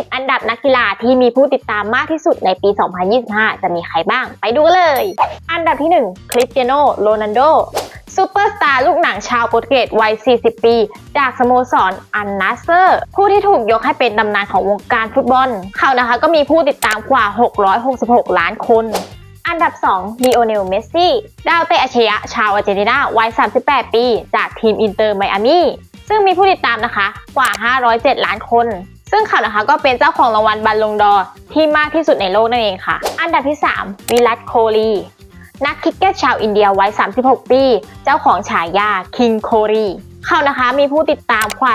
10 อันดับนักกีฬาที่มีผู้ติดตามมากที่สุดในปี 2025 จะมีใครบ้าง ไปดูกันเลย อันดับที่ 1 คริสเตียโนโรนัลโดซูเปอร์สตาร์ลูกหนังชาวโปรตุเกสวัย 40 ปี จากสโมสรอันนาเซอร์ ผู้ที่ถูกยกให้เป็นตำนานของวงการฟุตบอล เขานะคะก็มีผู้ติดตามกว่า 666 ล้านคน อันดับ2ลีโอเนล เมสซี่ ดาวเตะอัจฉริยะชาวอาร์เจนตินาวัย 38 ปี จากทีมอินเตอร์ไมอามี่ซึ่งมีผู้ติดตามนะคะกว่า 507 ล้านคน ซึ่งเขานะคะก็เป็นเจ้าของรางวัลบัลลงดอร์ที่มากที่สุดในโลกนั่นเองค่ะ อันดับที่ 3 วิรัตโคลีนักคิกเก็ตชาวอินเดียวัย 36 ปี เจ้าของฉายาคิงโครีเขานะคะมีผู้ติดตามกว่า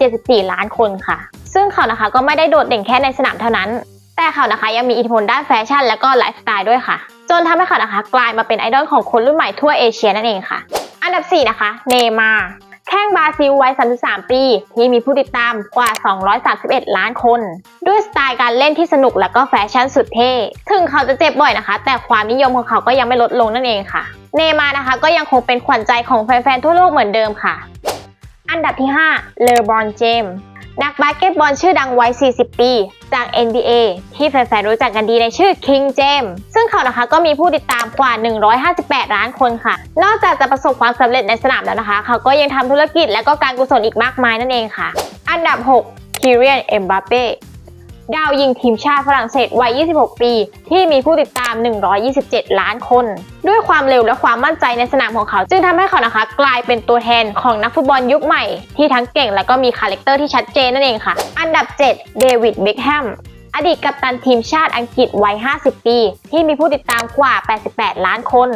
274 ล้านคนค่ะ ซึ่งเขานะคะก็ไม่ได้โดดเด่นแค่ในสนามเท่านั้น แต่เขานะคะยังมีอิทธิพลด้านแฟชั่นและก็ไลฟ์สไตล์ด้วยค่ะ จนทำให้เขานะคะกลายมาเป็นไอดอลของคนรุ่นใหม่ทั่วเอเชียนั่นเองค่ะ อันดับ 4 นะคะ เนมา แข้งบราซิลวัย 33 ปี ที่มีผู้ติดตามกว่า 231 ล้านคน ด้วยสไตล์การเล่นที่สนุกและก็แฟชั่นสุดเท่ ถึงเขาจะเจ็บบ่อยนะคะ แต่ความนิยมของเขาก็ยังไม่ลดลงนั่นเองค่ะ เนมานะคะก็ยังคงเป็นขวัญใจของแฟนๆทั่วโลกเหมือนเดิมค่ะ อันดับที่ 5 เลอบรอนเจมส์นักบาสเกตบอลชื่อดังวัย 40 ปี จาก NBA ที่แฟนๆรู้จักกันดีในชื่อ King James ซึ่งเขานะคะก็มีผู้ติดตามกว่า 158 ล้านคนค่ะ นอกจากจะประสบความสำเร็จในสนามแล้วนะคะ เขาก็ยังทำธุรกิจและก็การกุศลอีกมากมายนั่นเองค่ะ อันดับ 6 k y r i a n Mbappe ดาวยิงทีมชาติฝรั่งเศสวัย 26 ปี ที่มีผู้ติดตาม 127 ล้านคน ด้วยความเร็วและความมั่นใจในสนามของเขา จึงทำให้เขานะคะ กลายเป็นตัวแทนของนักฟุตบอลยุคใหม่ ที่ทั้งเก่งและก็มีคาแรคเตอร์ที่ชัดเจนนั่นเองค่ะ อันดับ 7 เดวิด เบคแฮมอดีตกัปตันทีมชาติอังกฤษวัย 50 ปี ที่มีผู้ติดตามกว่า 88 ล้านคน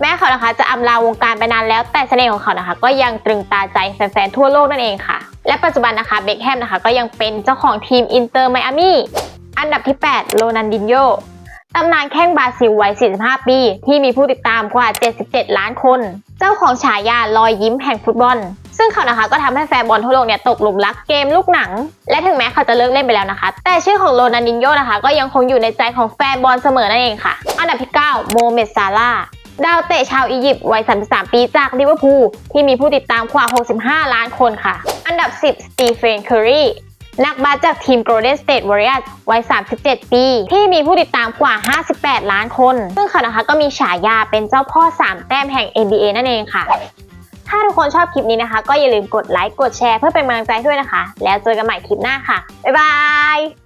แม้เขานะคะจะอำลาวงการไปนานแล้วแต่เสน่ห์ของเขานะคะ ก็ยังตรึงตาใจแฟนๆทั่วโลกนั่นเองค่ะ และปัจจุบันนะคะเบคแฮมนะคะก็ยังเป็นเจ้าของทีมอินเตอร์ไมอามี่อันดับที่ 8 โรนันดินโยตำนานแข้งบราซิลวัย 45 ปี ที่มีผู้ติดตามกว่า 77 ล้านคน เจ้าของฉายารอยยิ้มแห่งฟุตบอล ซึ่งเขานะคะก็ทำให้แฟนบอลทั่วโลกเนี่ยตกหลุมรักเกมลูกหนัง และถึงแม้เขาจะเลิกเล่นไปแล้วนะคะ แต่ชื่อของโรนันดินโยนะคะ ก็ยังคงอยู่ในใจของแฟนบอลเสมอนั่นเองค่ะ อันดับที่ 9 โมเมดซาลา ดาวเตะชาวอียิปต์วัย 33 ปีจากลิเวอร์พูลที่มีผู้ติดตามกว่า 65 ล้านคนค่ะ อันดับ 10 สตีเฟน เคอรีนักบาสจากทีม Golden State Warriors วัย 37 ปี ที่มีผู้ติดตามกว่า 58 ล้านคน ซึ่งเขานะคะก็มีฉายาเป็นเจ้าพ่อ 3 แต้มแห่ง NBA นั่นเองค่ะ ถ้าทุกคนชอบคลิปนี้นะคะ ก็อย่าลืมกดไลค์ กดแชร์เพื่อเป็นกำลังใจด้วยนะคะ แล้วเจอกันใหม่คลิปหน้าค่ะ บ๊ายบาย